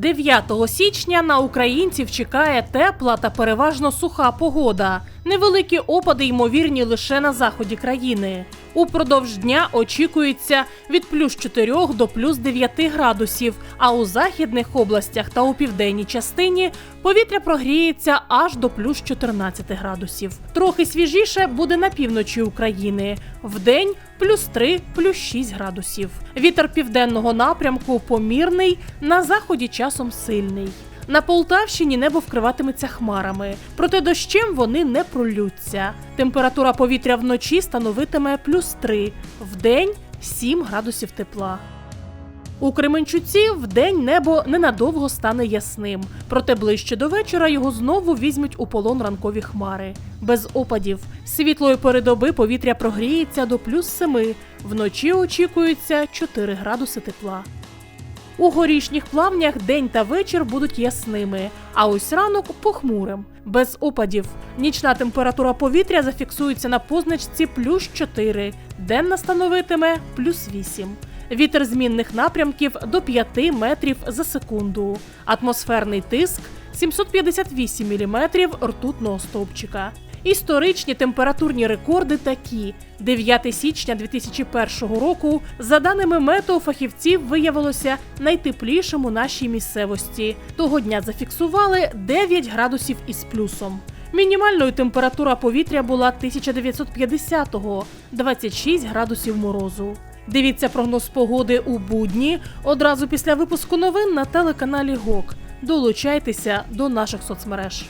9 січня на українців чекає тепла та переважно суха погода. Невеликі опади ймовірні лише на заході країни. Упродовж дня очікується від плюс 4 до плюс 9 градусів, а у західних областях та у південній частині повітря прогріється аж до плюс 14 градусів. Трохи свіжіше буде на півночі України. Вдень плюс 3, плюс 6 градусів. Вітер південного напрямку помірний, на заході часом сильний. На Полтавщині небо вкриватиметься хмарами, проте дощем вони не пролються. Температура повітря вночі становитиме плюс 3, вдень 7 градусів тепла. У Кременчуці вдень небо ненадовго стане ясним, проте ближче до вечора його знову візьмуть у полон ранкові хмари. Без опадів. Світлої передоби повітря прогріється до плюс 7, вночі очікується 4 градуси тепла. У горішніх плавнях день та вечір будуть ясними, а ось ранок похмурим, без опадів. Нічна температура повітря зафіксується на позначці плюс 4, денна становитиме плюс 8. Вітер змінних напрямків до 5 метрів за секунду. Атмосферний тиск 758 міліметрів ртутного стовпчика. Історичні температурні рекорди такі: 9 січня 2001 року, за даними метеофахівців, виявилося найтеплішим у нашій місцевості. Того дня зафіксували 9 градусів із плюсом. Мінімальною температура повітря була 1950-го – 26 градусів морозу. Дивіться прогноз погоди у будні одразу після випуску новин на телеканалі ГОК. Долучайтеся до наших соцмереж.